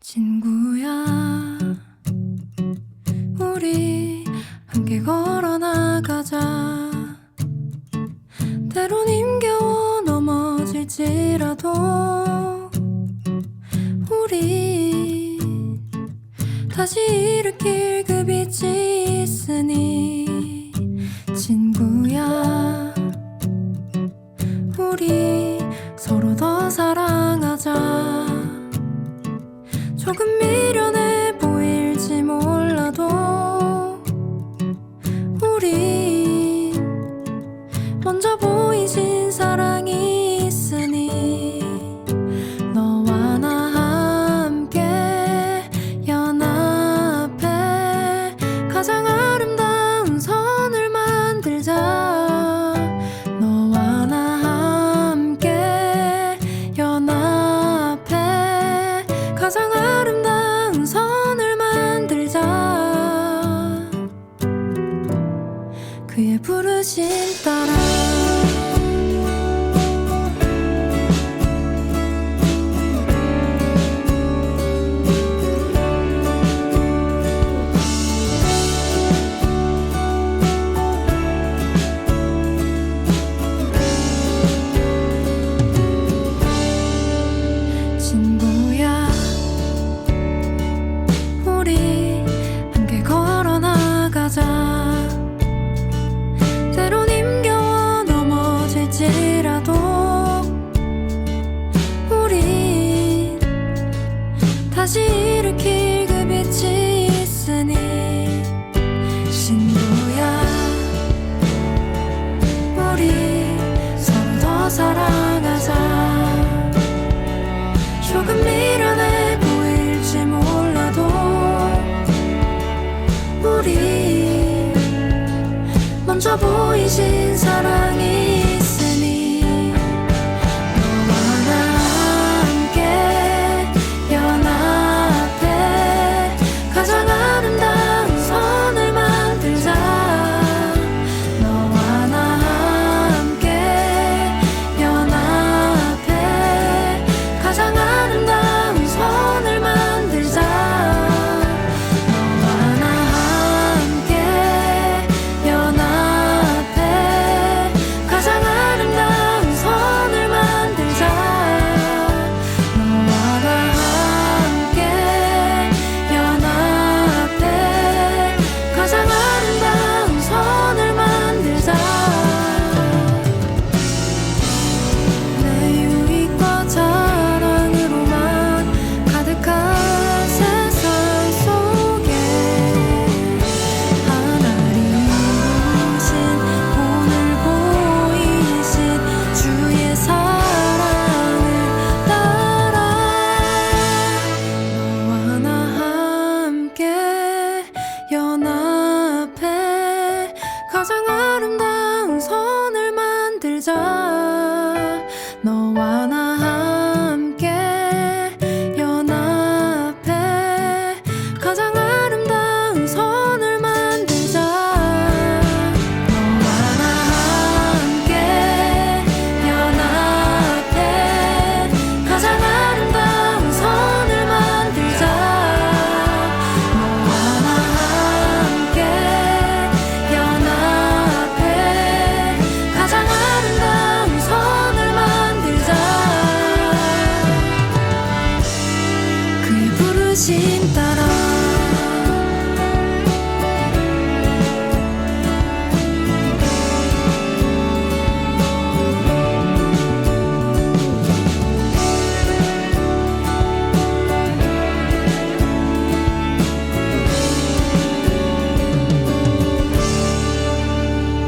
친구야 우리 함께 걸어 나가자. 때론 힘겨워 넘어질지라도 우리 다시 일으킬 그 빛이 먼저 보이신 사랑이 있으니 너와 나 함께 연합해 가장 아름다운 선을 만들자. 너와 나 함께 연합해 가장 아름다운 선을 만들자. 그의 부르심 따 那不一起。is all see